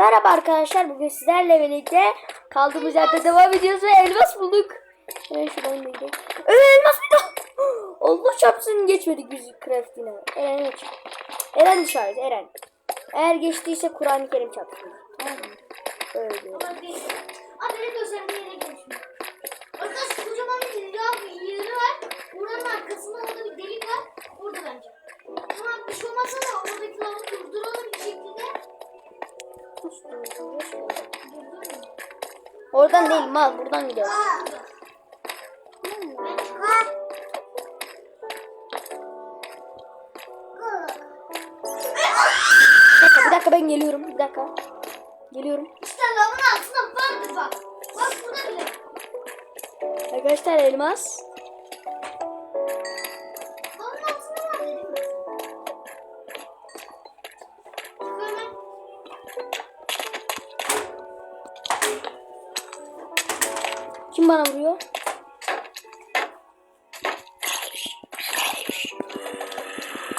Merhaba arkadaşlar. Bugün sizlerle birlikte kaldığımız yerde devam ediyoruz ve elmas bulduk. Hemen. Ee, elmas bir daha. Allah çarpsın geçmedik biz craftine. Eren geç. Eren dışarıda Eren. Eğer geçtiyse Kur'an-ı Kerim çarpsın. Öyle. Ama değil. Abi beni Oradan değil mal buradan çıkar. Bir dakika, ben geliyorum. Bir dakika. Geliyorum. İşte lavın altında vardır bak. Bak burada bile. Arkadaşlar elmas. Bana vuruyor?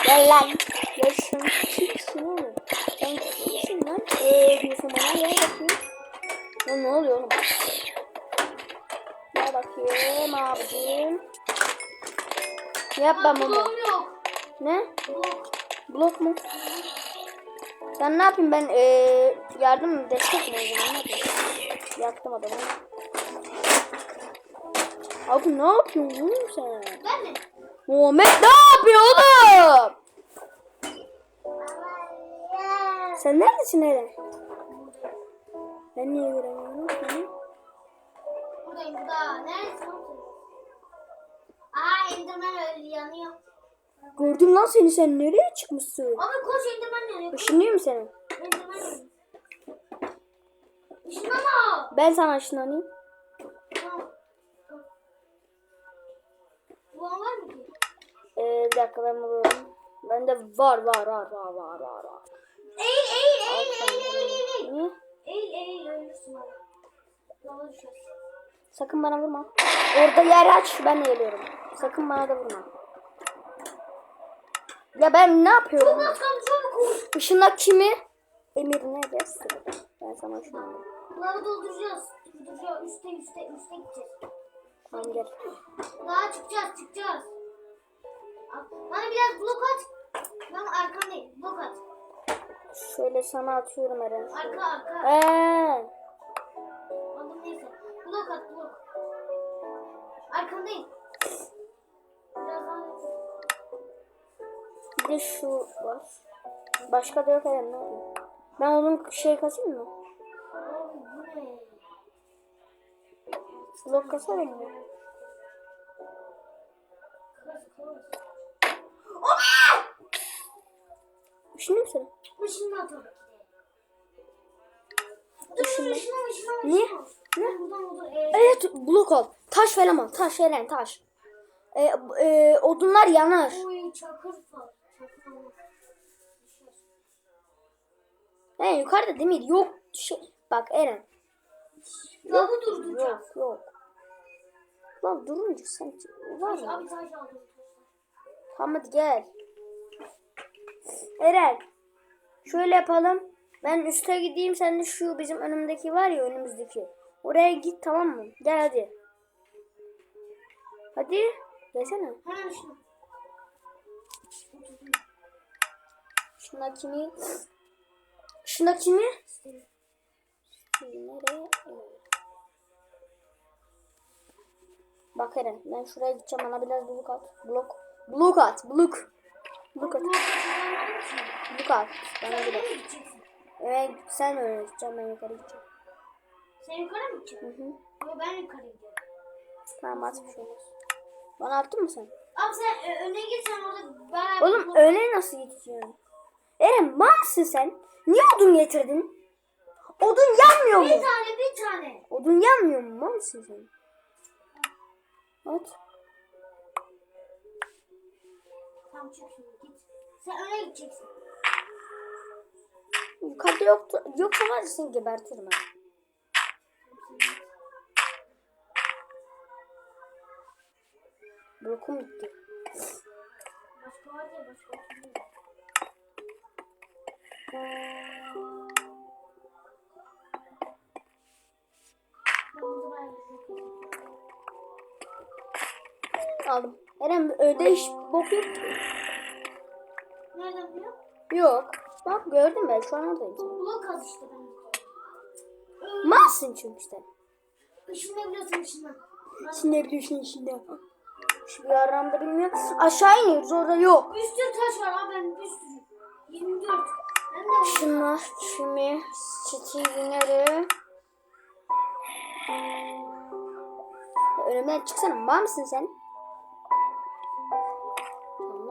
Gel lan. Gel şunu. Kimsin oğlum? Sen kimsin lan? Eee diyorsun bana. Gel bakayım. Lan ne oluyor oğlum? Gel bakayım abicim. Yap ben bunu. Ne? Blok. Blok mu? Ben ne yapayım ben eee yardım destek mi ne yapayım? Yaktım adamı. Abi ne yapıyorsun oğlum sen? Ben mi? Muhammed ne yapıyor oğlum? Sen neredesin hele? Ben niye göremiyorum seni? Buradayım burada. Neredesin? Aa Enderman öyle yanıyor. Gördüm lan seni sen nereye çıkmışsın? Abi koş Enderman yanıyor. Işınlıyor mu seni? Enderman yanıyor. Ben sana ışınlanayım. Bu an var mı ki? Ee, bir dakika ben buluyorum. Bende var var var var var var var. Eğil eğil eğil eğil eğil eğil eğil. Niye? Eğil eğil ölürsün abi. Lava düşersin. Sakın bana vurma. Orada yer aç ben de geliyorum. Sakın bana da vurma. Ya ben ne yapıyorum? Çok az kaldı çabuk koş. Işınla kimi? Emir nerede? Sırada. Ben sana ışınlanayım. Lava dolduracağız. Dolduracağız. Üste üste üste gideceğiz. Tamam gel. Daha çıkacağız çıkacağız. Bana biraz blok at. Ben arkandayım. Blok at. Şöyle sana atıyorum Eren. Arka arka. Eee. Aldım neyse. Blok at blok. Arkandayım. Biraz daha. Bir de şu var. Başka da yok Eren ne? Ben onun şey kasayım mı? Blok kasarım mı? Ki de. Işınla. Işınla ışınla Niye? Ne? Ee, Evet blok al. Taş falan al. Taş Eren taş. Ee, e, odunlar yanar. Oy çakır var. Çakır var. He yukarıda demir yok. Şey, bak Eren. Lavı durduracağız. Yok yok. Lan durunca sen var mı? Abi taş aldım. Tamam hadi gel. Eren. Şöyle yapalım. Ben üste gideyim sen de şu bizim önümdeki var ya önümüzdeki. Oraya git tamam mı? Gel hadi. Hadi. Gelsene. Hemen ışınla. Şuna kimi? Şuna kimi? Nereye? Bak Eren ben şuraya gideceğim bana biraz blok at. Blok. Blok at. Blok. Blok at. Blok at. Bana gideceksin? Evet sen öyle gideceğim ben yukarı gideceğim. Sen yukarı mı Hı gideceksin? hı. Yok ben yukarı gidiyorum. Tamam at bir şey olmaz. Bana attın mı sen? Abi sen e, öne git sen orada beraber Oğlum öyle nasıl gideceksin? Eren mal mısın sen? Niye odun getirdin? Odun yanmıyor Bir mu? tane bir tane. Odun yanmıyor mu? Mal mısın sen? At. Tamam çık şimdi git. Sen öne gideceksin. Yukarıda yoktu. Yoksa var ya seni gebertirim ben. Blokum bitti. Başka var ya başka. Aldım. Eren öde iş bok yok. ki. Nereden biliyor? Yok. Bak gördün mü? Şu an oradayım. Blok az işte ben. Malsın çünkü işte. Işınlayabiliyorsun ışınla. Şimdi biliyorsun içinde. Şu bir aramda bilmiyorum. Aşağı iniyoruz orada yok. Bir sürü taş var abi ben bir sürü. 24. Ben de Şunlar şimdi çiçeğinleri. Önümden çıksana. Var mısın sen?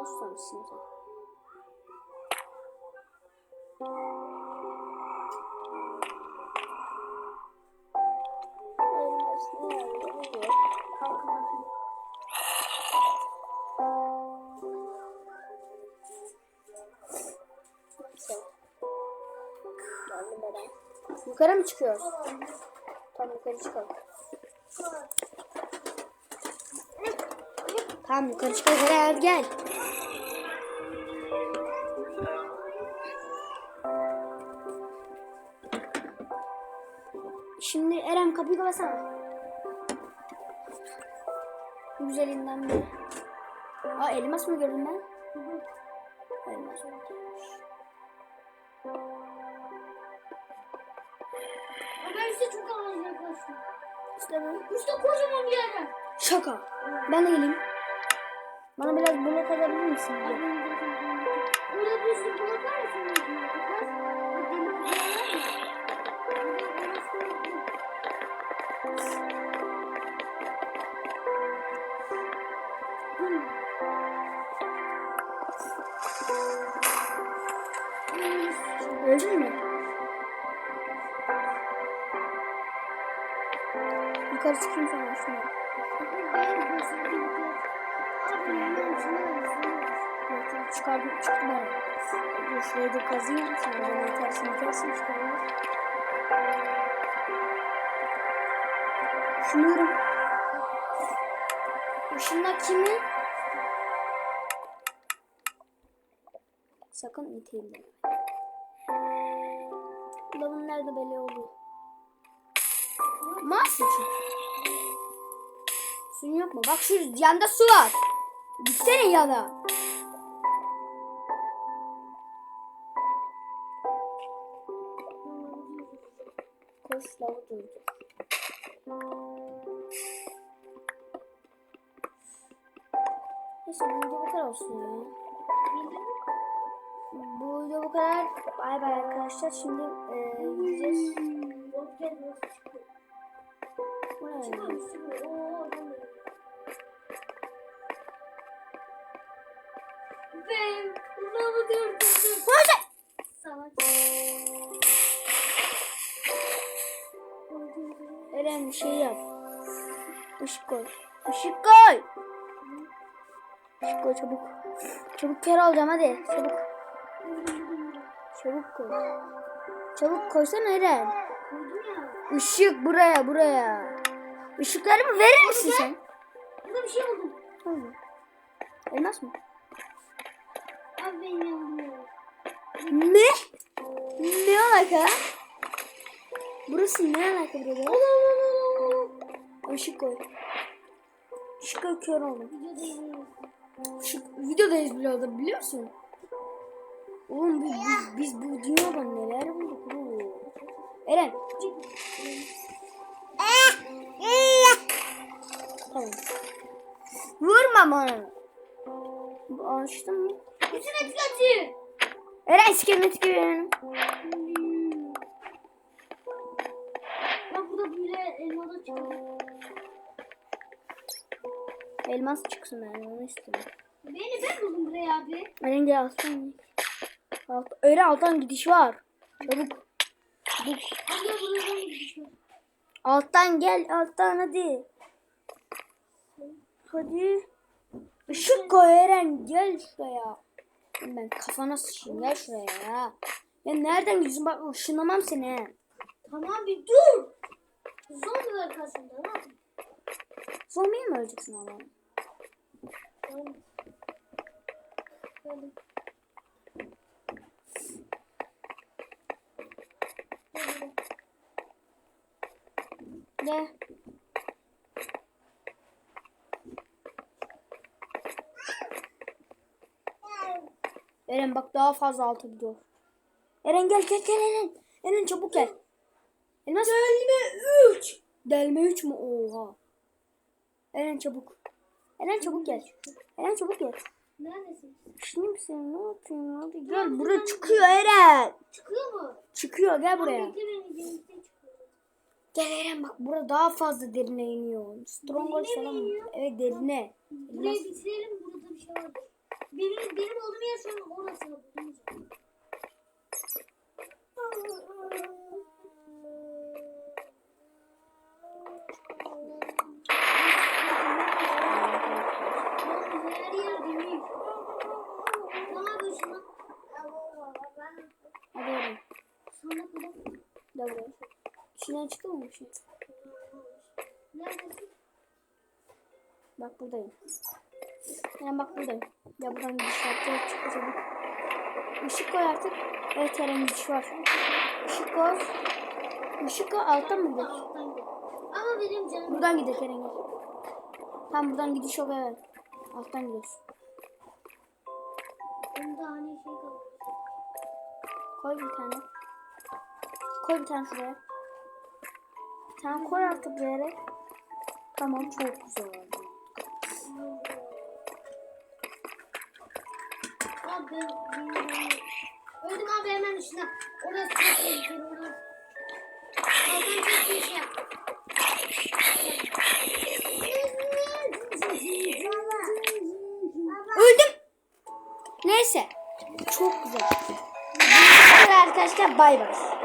Neyse. Geldim Eren. Yukarı mı çıkıyoruz? Tamam yukarı çıkalım. Tamam yukarı çıkalım Eren gel. Şimdi Eren kapıyı kapatsana. Güzelinden bir. Aa elmas mı gördün ben? Elmas mı? Ben işte çok yaklaştım. İşte kocaman bir yerden. Şaka. Ben de geleyim. Bana biraz blok atabilir misin? Burada bir blok var ya senin Çıkardım, çıktı bana. Şurayı da kazıyım. Sonra bana tersini kesin çıkarım. Düşünüyorum. Işınla kimi? Sakın iteyim beni. Lavın nerede belli oluyor. Mahsun çünkü. Suyun yok mu? Bak şu yanda su var. Gitsene yana. Koş lavı durdur. Neyse bu video bu kadar olsun ya. Bu video bu kadar. Bay bay arkadaşlar. Şimdi e, gideceğiz. Bu ne? Eren bir şey yap. Işık koy. Işık koy. Işık koy çabuk. Çabuk kere alacağım hadi. Çabuk. Çabuk koy. Çabuk koysana Eren. Işık buraya buraya. Işıklarımı verir misin sen? Burada bir şey buldum. Elmas mı? Abi benim yanımda. Ne? Ne alaka? Burası ne alaka burada? Işık koy. Işık koy kör oldum. Işık, videodayız bile biliyor musun? Oğlum biz, biz, biz bu dünyada neler bulduk oğlum? Eren. Tamam. Vurma bana. Bu Açtın mı? Bütün açı. Eren skelet gibi. Elmas çıksın ben onu istiyorum. Beni ben buldum buraya abi. Eren gel alttan. Alt, Eren alttan gidiş var. Çabuk. Çabuk. Alttan gel alttan hadi. Hadi. Işık koy Eren gel şuraya. Ben kafana sıçayım gel şuraya ya. Ya nereden gidiyorsun bak ışınlamam seni. Tamam bir dur. Zombiler karşımda ne yapayım? Zombiye mi öleceksin ama? Ne? Eren bak daha fazla altı gidiyor. Eren gel gel gel Eren. Eren çabuk gel. Elmas. Delme 3. Delme 3 mü? Oha. Eren çabuk. Eren çabuk gel. Eren çabuk gel. Neredesin? Şimdi misin? Ne yapıyorsun? Hadi gel. Buraya çıkıyor Eren. Çıkıyor mu? Çıkıyor gel buraya. Gel Eren bak burada daha fazla derine iniyor. Stronghold Derine mi falan. iniyor? Evet derine. Burayı bitirelim burada bir şey var. Benim, benim olduğum yer şu an orası. Bulduğumuz yer. Oğlum, her yer demir. Ne yapıyorsun lan? Hadi Eren. Sandık mı? Gel buraya. İçinden bir şey? Neredesin? Bak buradayım. Eren bak buradayım. Ya buradan gidiş var. Çık çabuk. Işık koy artık. Evet Eren gidiş var. Işık koy. Işık koy alttan mı gel. Ama benim canım. Buradan gidelim Eren gel. Tam buradan gidiş yok evet. Alttan gidiyoruz. Bunda hani şey kaldı. Koy bir tane. Koy bir tane şuraya. Tane koy artık bir yere. Tamam çok güzel oldu. Abi. Öldüm abi hemen üstüne. Orası çok tehlikeli. Alttan çok bir şey yap. Öldüm. Neyse. Çok güzel. Arkadaşlar bay bay.